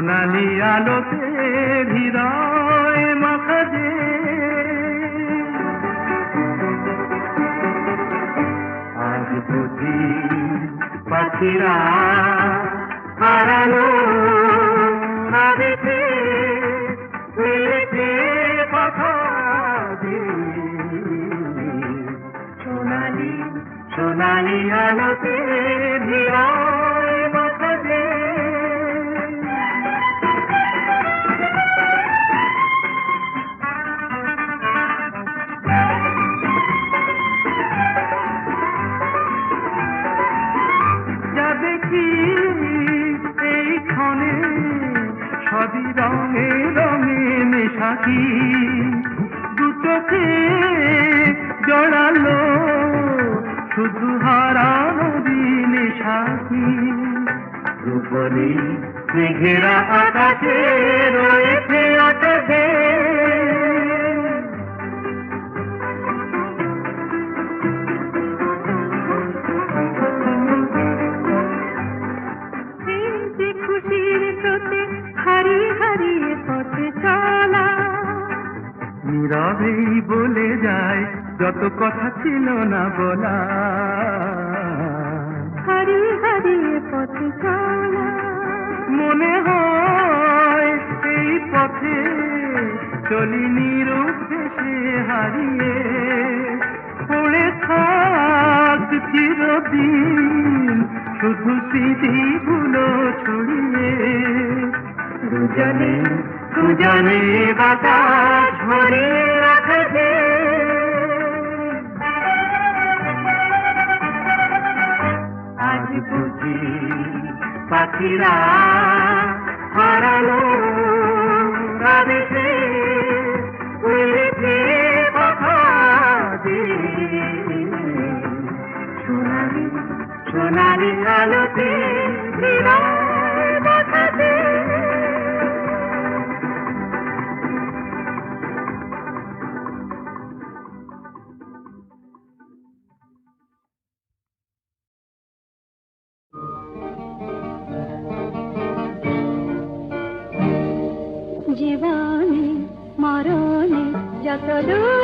সোনালি আলোতে হৃদয় মাখা। যে আজ বুঝি পাখিরা আবেশে মিলেছে সোনালি সোনালি আলোতে হৃদয় সবই রঙে রঙে মেশাকি দু চোখে জড়ালো শুধু হারানো দিনে সাথী। রূপলি মেঘেরা আকাশে রয়েছে যায় যত কথা ছিল না বলা। হারিয়ে হারিয়ে পথে মনে হয় এই পথে চলি নিরুদ্দেশে হারিয়ে। পড়ে থাক চিরদিন শুধু স্মৃতিগুলো ছড়িয়ে। দুজনে দুজনে বাতাস ভরে রাখবে পাখিরা হারালো আবেশে উড়েছে সোনালি সোনালি আলোতে যত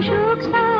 যেন সুখ সারা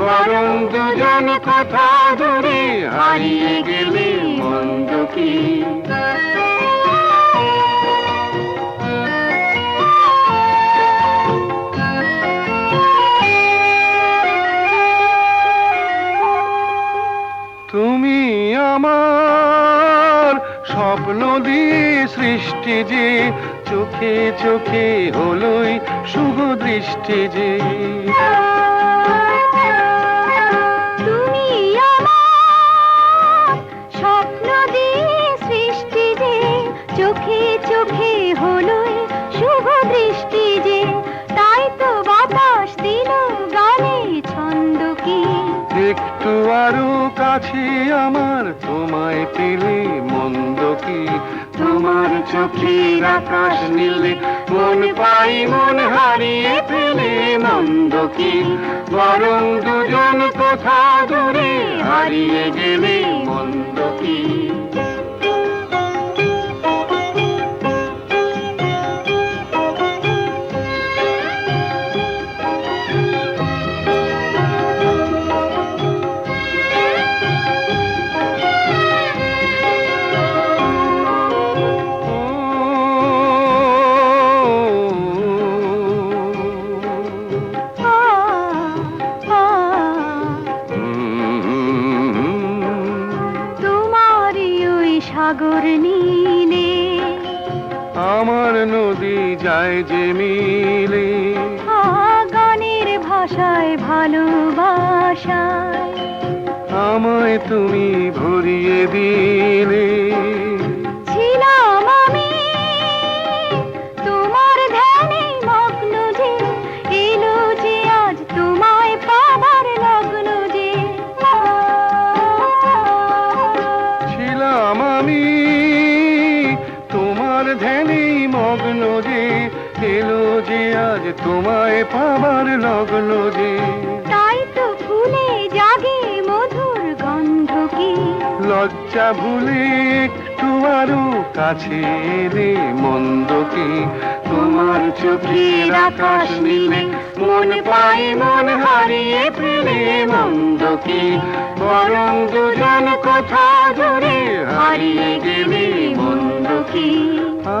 বরং দুজন কোথাও দূরে হারিয়ে গেলে মন্দ কি? তুমি আমার স্বপ্ন দিয়ে সৃষ্টি যে, চোখে চোখে হলোই শুভ দৃষ্টি যে। আরও কাছে আমার, তোমায় পেলে মন্দ কি? তোমার চোখের আকাশ নীলে, মন পাই, মন হারিয়ে ফেলে মন্দ কি? বরং দুজন কোথা দূরে হারিয়ে গেলে মন্দ কি? আমার নদী যায় যে মিলে। গানের ভাষায় ভালোবাসায়। আমায় তুমি ভরিয়ে দিলে। যে তাই তো ফুলে জাগে মধুর গন্ধ কি? লজ্জা ভুলে একটু আরও কাছে এলে মন্দ কি? তোমার চোখের আকাশ নীলে মন পাই মন হারিয়ে ফেলে মন্দ কি? বরং দুজন কোথা দূরে হারিয়ে গেলে মন্দ কি? আ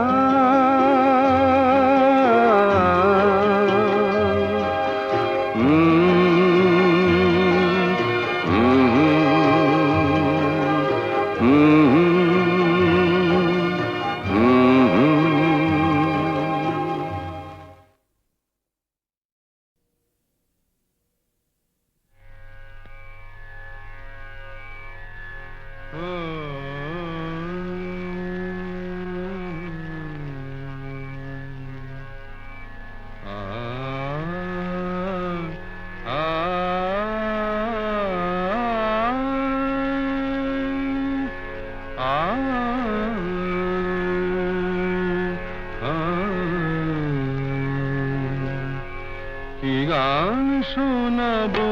কি গান শোনাবো,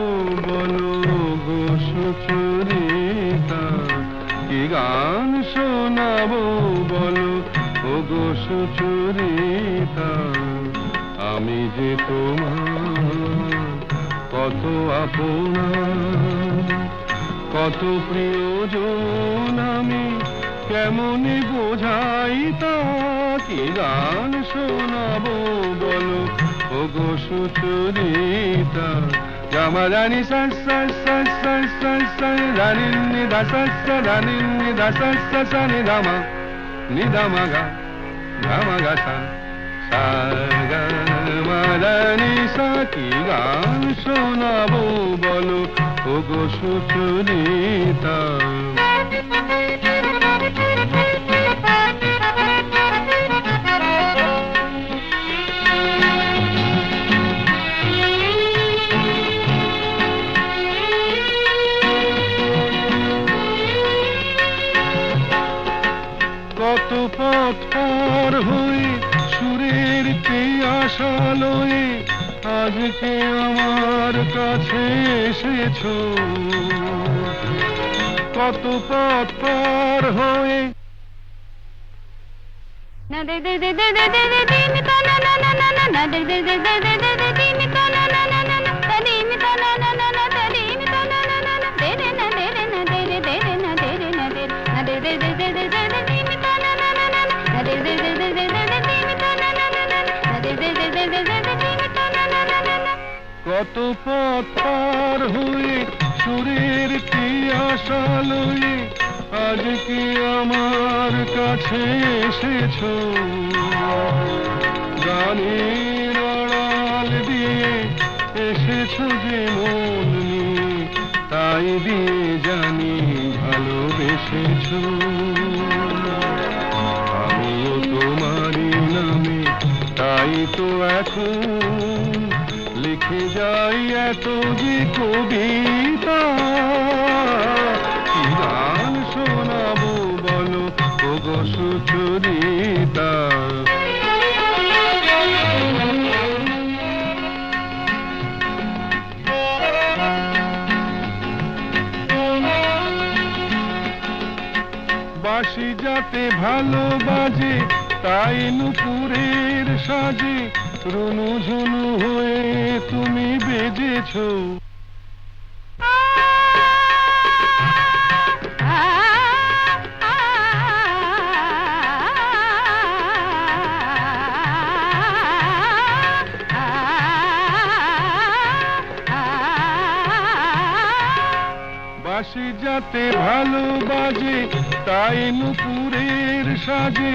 বলো গো সুচরিতা। কি গান শোনাবো, বলো ও গো সুচরিতা। আমি যে তোমার কত আপনা কত প্রিয়জন আমি কেমন বোঝাই তা কি গান শোনাবো, বলো ও গো সুচরিতা জামা রানী সার সার সার সার সার সার রানী নিদা সার সার রানী নিদা সার সার সা নিদামা নিদামা গা গামা গা সা সাগা মারানি সা গান শোনাবো বলো ও গো সুচরিতা। কত পথ পার হয়ে সুরের আশালয়ে আজকে আমার কাছে এসেছ? গানের আড়াল দিয়ে এসেছ যে মন তাই দিয়ে জানি ভালোবেসেছো। আমিও তোমারই নামে, তাই তো এখন যাই এত কবিতা। গান শোনাবো বলো? সুচরিতা। বাসি যাতে ভালো বাজে তাই নুপুরের সাজে রুনু ঝুনু হয়ে তুমি বেজেছো বাসি যাতে ভালো বাজে তাই নুপুরের সাজে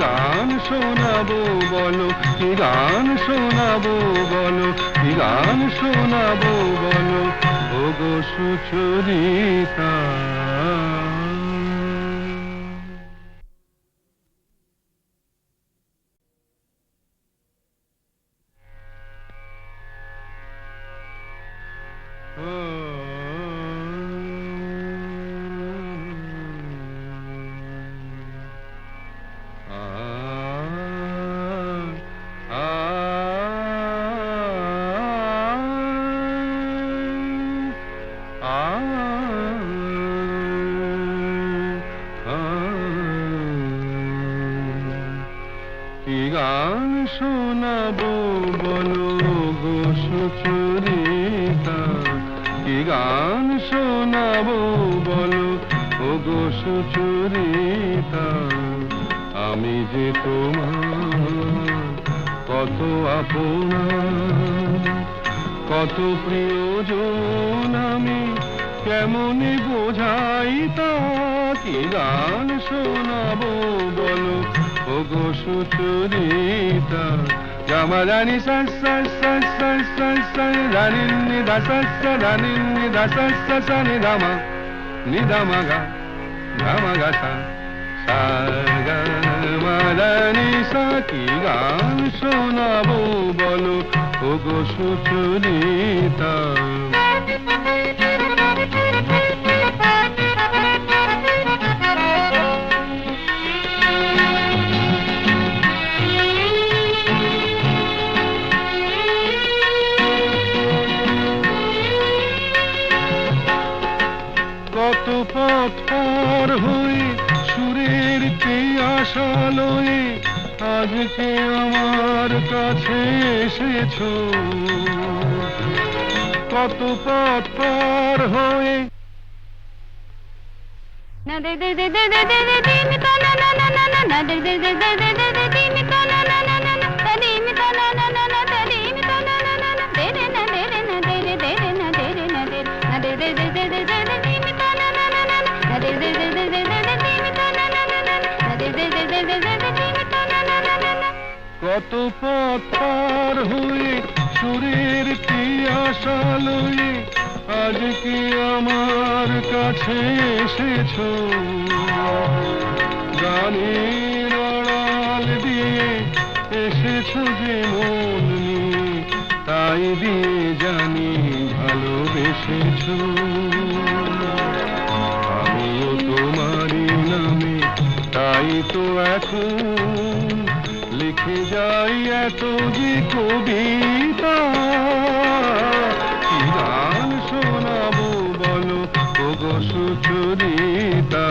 গান শোনাবো বলো। কি গান শোনাবো বলো। কি গান শোনাবো বলো। ওগো সুচরিতা। গো সুচরিতা, আমি যে তোমার কত আপনা, কত প্রিয়জন আমি কেমনে বোঝাই তা কি গান শোনাবো বলো? ও গো সুচরিতা জানি নিদা জানি নিদা সানি দামা নিদামা গা। ধামা গা সা সাগানি সাকি গান শোনাবো বলো ও গো সুচরিতা আজকে আমার কাছে এসেছ কত পথ পার হয়ে না দে দে দে দে দে দে দে দি মি তা না না না না না দে দে দে দে দে দে দে দি মি তা না কত পথ পার হয়ে সুরের তিয়াশা লয়ে আজকে আমার কাছে এসেছ? গানের আড়াল দিয়ে এসেছ যে মন তাই দিয়ে জানি ভালোবেসেছো। আমিও তোমারই নামে, তাই তো এখন লিখে যাই এত যে কবিতা। গান শোনাবো বলো? ওগো সুচরিতা।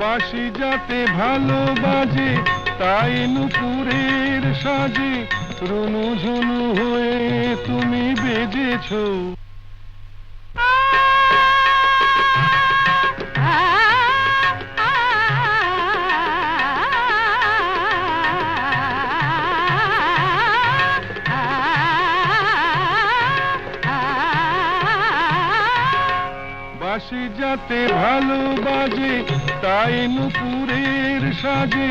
বাসি যাতে ভালো বাজে তাই নুপুরের সাজে রুনু ঝুনু হয়ে তুমি বেজেছো। বাসি যাতে ভালো বাজে তাই নুপুরের সাজে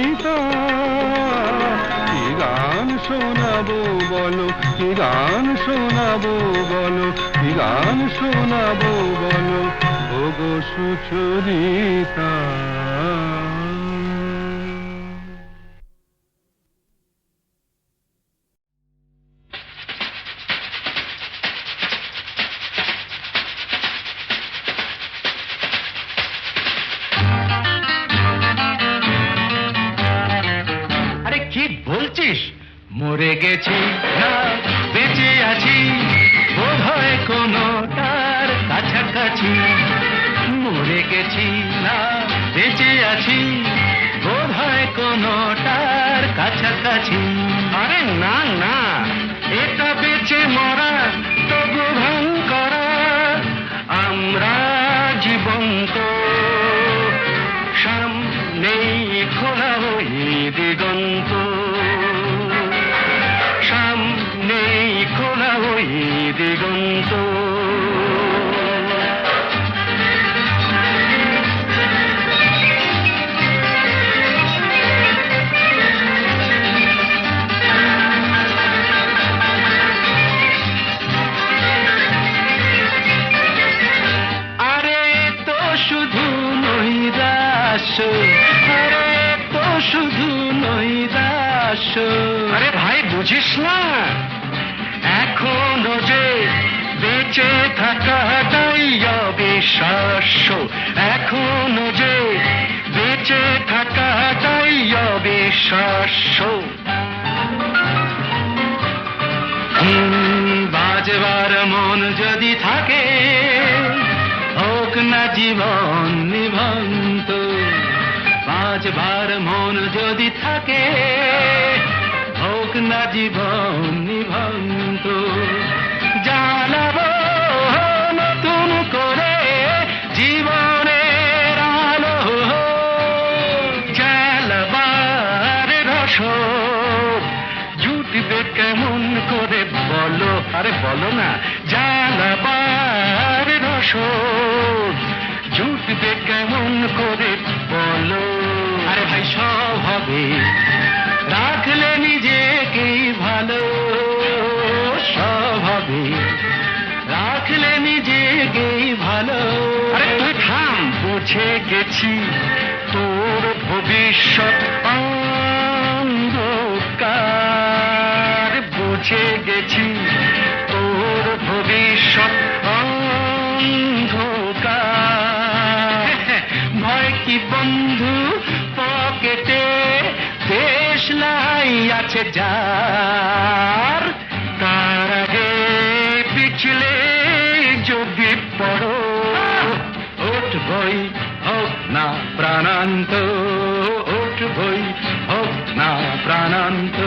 শোনাবো বলো কি গান শোনাবো বলো কি গান শোনাবো বলো? ওগো সুচরিতা। মরে গেছি না, বেঁচে আছি। বোধ হয় কোনো তার কাছাকাছি। মরে গেছি, না, বেঁচে আছি। বোধ হয় কোনো তার কাছাকাছি। আরে না না। ದಿಗಂತೋ হোক না জীবন নিভন্ত জানাব নতুন করে জীবনের আলো। রসদ জুটবে কেমন করে বলো? আরে বলো না জ্বালাবার রসদ জুটবে কেমন করে বলো? আরে ভাই, সব হবে। রাখলে নিজেকেই ভালো? সব হবে রাখলে নিজেকেই ভালো। তুই থাম। বুঝে গেছি তোর ভবিষ্যৎ অন্ধকার। বুঝে গেছি তোর ভবিষ্যৎ অন্ধকার। ভয় কি বন্ধু? থাকে যার তার আগে পিছলে যদি পড়ো উঠবই হোক না প্রাণান্ত উঠবই হোক না প্রাণান্ত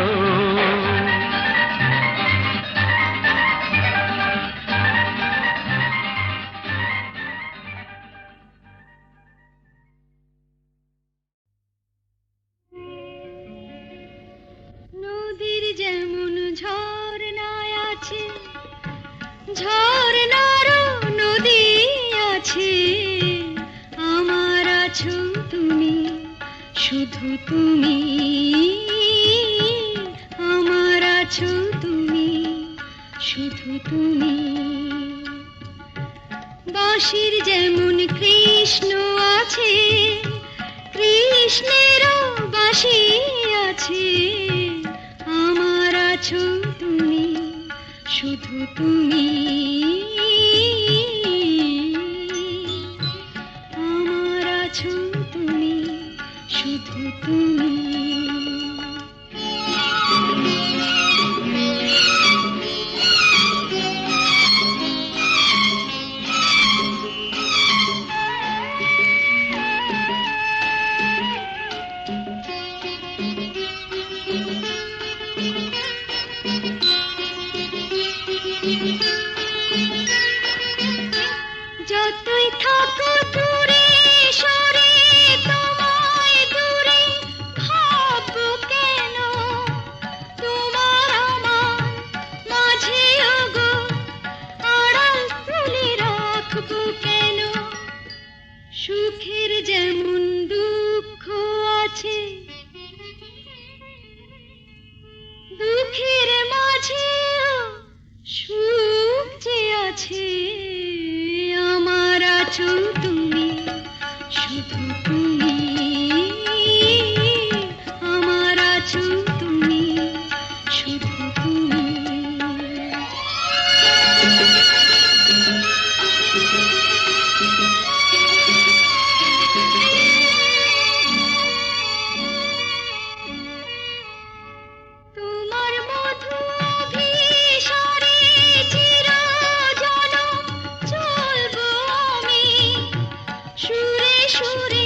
বসির যেমন কৃষ্ণ আছে কৃষ্ণেরও বাসি আছে। আমার আছো তুমি শুধু তুমি। Cachorro.